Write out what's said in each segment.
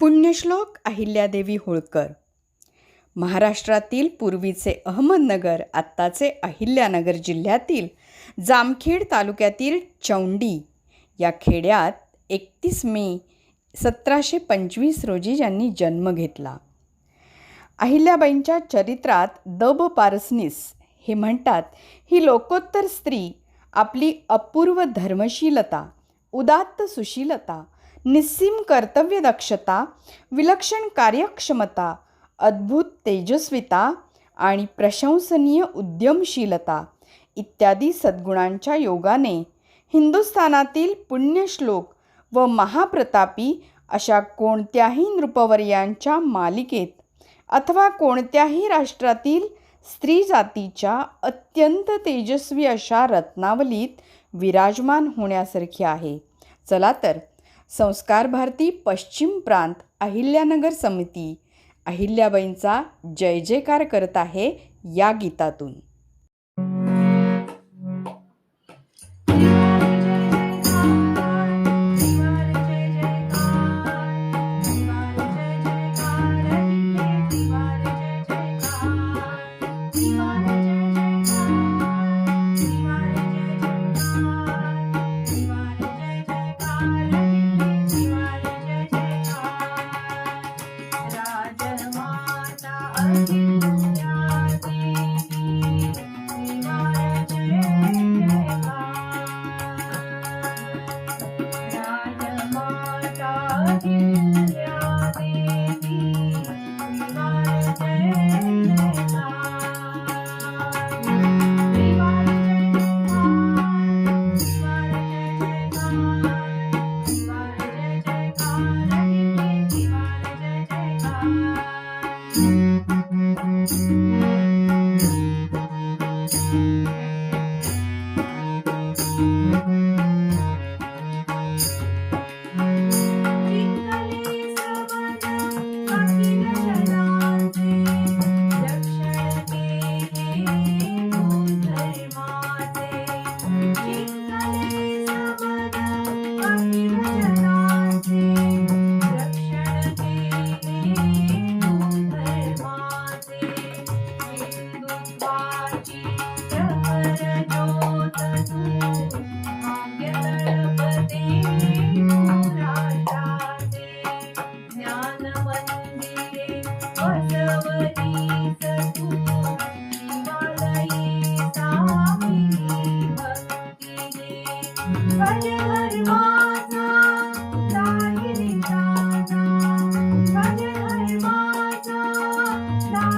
पुण्यश्लोक अहिल्यादेवी होळकर. महाराष्ट्रातील पूर्वीचे अहमदनगर आत्ताचे अहिल्यानगर जिल्ह्यातील जामखेड तालुक्यातील चौंडी या खेड्यात एकतीस मे सतराशे पंचवीस रोजी ज्यांनी जन्म घेतला. अहिल्याबाईंच्या चरित्रात दब पारसनीस हे म्हणतात ही लोकोत्तर स्त्री आपली अपूर्व धर्मशीलता उदात्त सुशीलता निस्सीम कर्तव्यदक्षता विलक्षण कार्यक्षमता अद्भुत तेजस्विता आणि प्रशंसनीय उद्यमशीलता इत्यादी सद्गुणांच्या योगाने हिंदुस्थानातील पुण्यश्लोक व महाप्रतापी अशा कोणत्याही नृपवर्यांच्या मालिकेत अथवा कोणत्याही राष्ट्रातील स्त्री जातीच्या अत्यंत तेजस्वी अशा रत्नावलीत विराजमान होण्यासारखी आहे. चला तर संस्कार भारती पश्चिम प्रांत अहिल्यानगर समिती. अहिल्याबाईंचा जय जयकार करत आहे या गीतातून. side.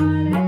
Hare